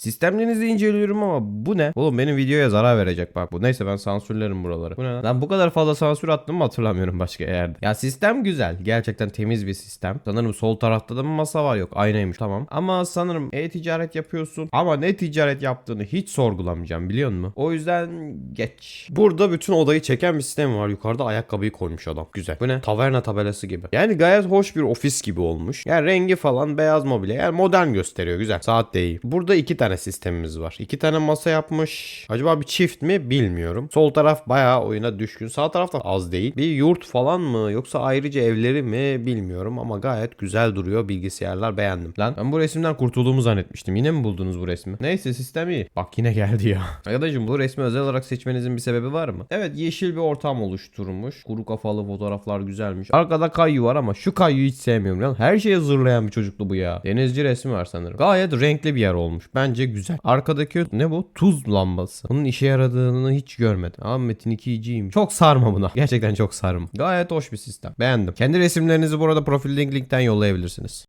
Sistemlerinizi inceliyorum ama bu ne? Oğlum benim videoya zarar verecek bak bu. Neyse ben sansürlerim buraları. Bu ne lan? Lan bu kadar fazla sansür attım mı hatırlamıyorum başka yerde. Ya sistem güzel. Gerçekten temiz bir sistem. Sanırım sol tarafta da mı masa var? Yok aynaymış tamam. Ama sanırım e-ticaret yapıyorsun. Ama ne ticaret yaptığını hiç sorgulamayacağım biliyor musun? O yüzden geç. Burada bütün odayı çeken bir sistem var. Yukarıda ayakkabıyı koymuş adam. Güzel. Bu ne? Taverna tabelası gibi. Yani gayet hoş bir ofis gibi olmuş. Yani rengi falan beyaz mobilya. Yani modern gösteriyor. Güzel. Saat de iyi. Burada iki tane sistemimiz var. İki tane masa yapmış. Acaba bir çift mi? Bilmiyorum. Sol taraf bayağı oyuna düşkün. Sağ taraf da az değil. Bir yurt falan mı? Yoksa ayrıca evleri mi? Bilmiyorum ama gayet güzel duruyor. Bilgisayarlar beğendim. Lan ben bu resimden kurtulduğumu zannetmiştim. Yine mi buldunuz bu resmi? Neyse sistem iyi. Bak yine geldi ya. Arkadaşım bu resmi özel olarak seçmenizin bir sebebi var mı? Evet yeşil bir ortam oluşturmuş. Kuru kafalı fotoğraflar güzelmiş. Arkada kayyu var ama şu kayyu hiç sevmiyorum. Lan her şeye zırlayan bir çocuklu bu ya. Denizci resmi var sanırım. Gayet renkli bir yer olmuş. Bence güzel. Arkadaki ne bu? Tuz lambası. Bunun işe yaradığını hiç görmedim. Ama Metin 2'ciyim. Çok sarma buna. Gerçekten çok sarma. Gayet hoş bir sistem. Beğendim. Kendi resimlerinizi burada profil link linkten yollayabilirsiniz.